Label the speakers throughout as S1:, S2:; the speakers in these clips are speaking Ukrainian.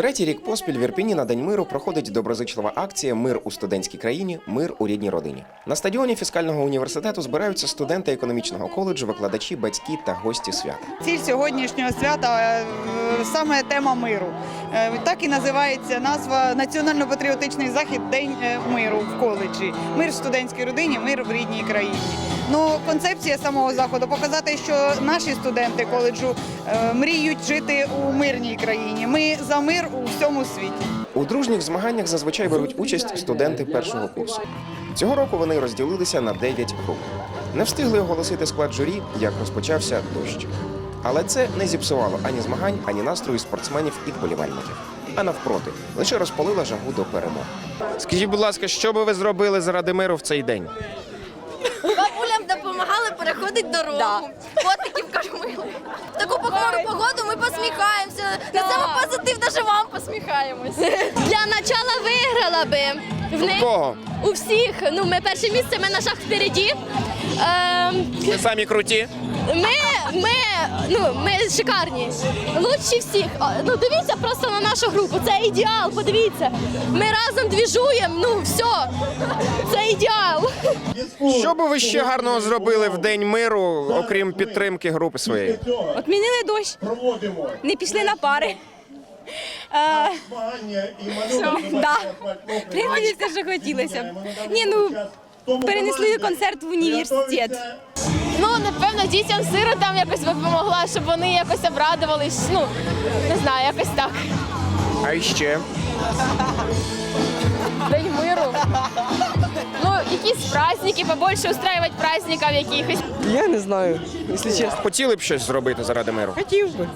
S1: Третій рік поспіль в Ірпіні на День миру проходить доброзичлива акція Мир у студентській країні, мир у рідній родині. На стадіоні фіскального університету збираються студенти економічного коледжу, викладачі, батьки та гості свята.
S2: Ціль сьогоднішнього свята е, саме тема миру. Е, Так і називається назва Національно-патріотичний захід День е, миру в коледжі. Мир в студентській родині, мир в рідній країні. Ну, концепція самого заходу показати, що наші студенти коледжу е, мріють жити у мирній країні. Ми за мир у всьому світі.
S1: У дружніх змаганнях зазвичай беруть участь студенти першого курсу. Цього року вони розділилися на 9 груп. Не встигли оголосити склад журі, як розпочався дощ. Але це не зіпсувало ані змагань, ані настрою спортсменів і вболівальників. А навпроти, лише розпалила жагу до перемог. Скажіть, будь ласка, що би ви зробили заради миру в цей день?
S3: Бабулям переходить дорогу. Котиків кормили. В таку похмуру погоду ми посміхаємося. На цьому позитив, навіть вам посміхаємось.
S4: Для начала виграла би. В них
S1: Кого?
S4: у всіх. Ну, ми перше місце, ми на шаг впереді. Ем,
S1: Ви самі круті.
S4: Ми, ми, ну, ми шикарні. Лучші всіх. Ну, дивіться просто на нашу групу. Це ідеал, подивіться. Ми разом двіжуємо, ну все. Це ідеал.
S1: Що би ви ще гарного зробили в день миру, окрім підтримки групи своєї?
S5: Отмінили дощ, не пішли на пари. Е, да. Принципі, все, що хотілося. Ні, ну перенесли концерт в університет.
S6: Ну, напевно, дітям сиротам якось допомогла, щоб вони якось обрадувались. Ну, не знаю, якось так.
S1: А ще
S6: День миру. Ну, якісь праздники, побольше устраивать праздників якихось.
S7: Я не знаю, якщо чесно.
S1: хотіли б щось зробити заради миру?
S7: Хотів би.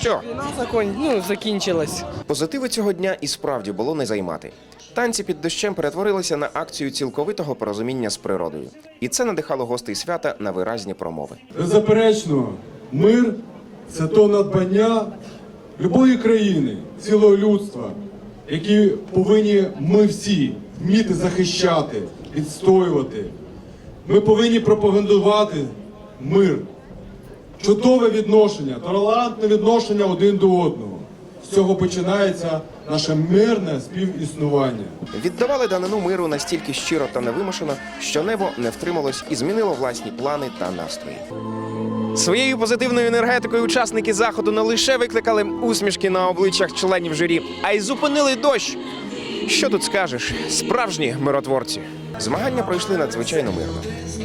S1: Що?
S7: Війна закон... ну, закінчилась.
S1: Позитиви цього дня і справді було не займати. Танці під дощем перетворилися на акцію цілковитого порозуміння з природою, і це надихало гостей свята на виразні промови.
S8: Беззаперечно, мир це то надбання любої країни, цілого людства, які повинні ми всі вміти захищати, відстоювати. Ми повинні пропагандувати мир, чудове відношення, толерантне відношення один до одного. З цього починається наше мирне співіснування.
S1: Віддавали данину миру настільки щиро та невимушено, що небо не втрималось і змінило власні плани та настрої. Своєю позитивною енергетикою учасники заходу не лише викликали усмішки на обличчях членів журі, а й зупинили дощ. Що тут скажеш? Справжні миротворці. Змагання пройшли надзвичайно мирно.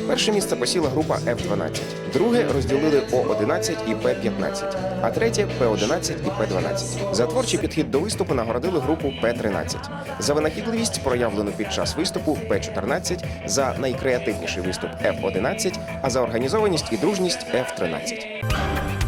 S1: Перше місце посіла група F-12, друге розділили О-11 і П-15, а третє П-11 і П-12. За творчий підхід до виступу нагородили групу П-13. За винахідливість, проявлену під час виступу П-14, за найкреативніший виступ F-11, а за організованість і дружність F-13.